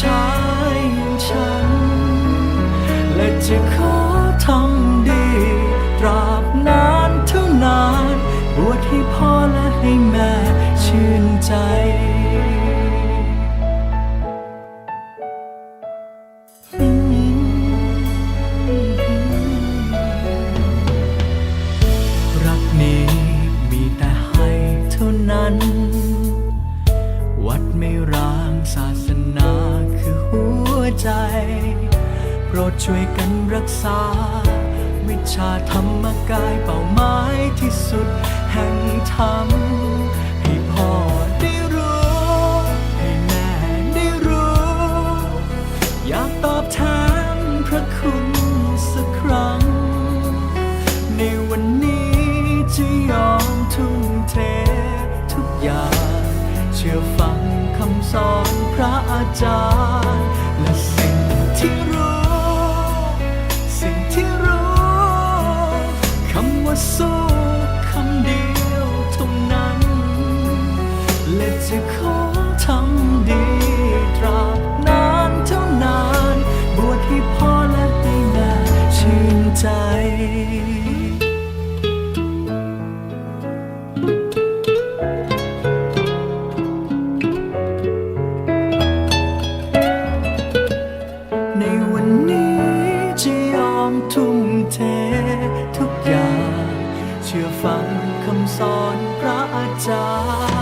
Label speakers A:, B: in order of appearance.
A: ชายอย่างฉัน และจะขอทำดีตราบนานเท่านานบวชให้พ่อและให้แม่ชื่นใจ ใจ โปรดช่วยกันรักษา วิชาธรรมกายเป้าหมายที่สุดแห่งธรรมให้พ่อได้รู้ ให้แม่ได้รู้ อยากตอบแทนพระคุณสักครั้ง ในวันนี้จะยอมทุ่มเททุกอย่าง เชื่อฟังคำสอนพระอาจารย์ คำสอนพระอาจารย์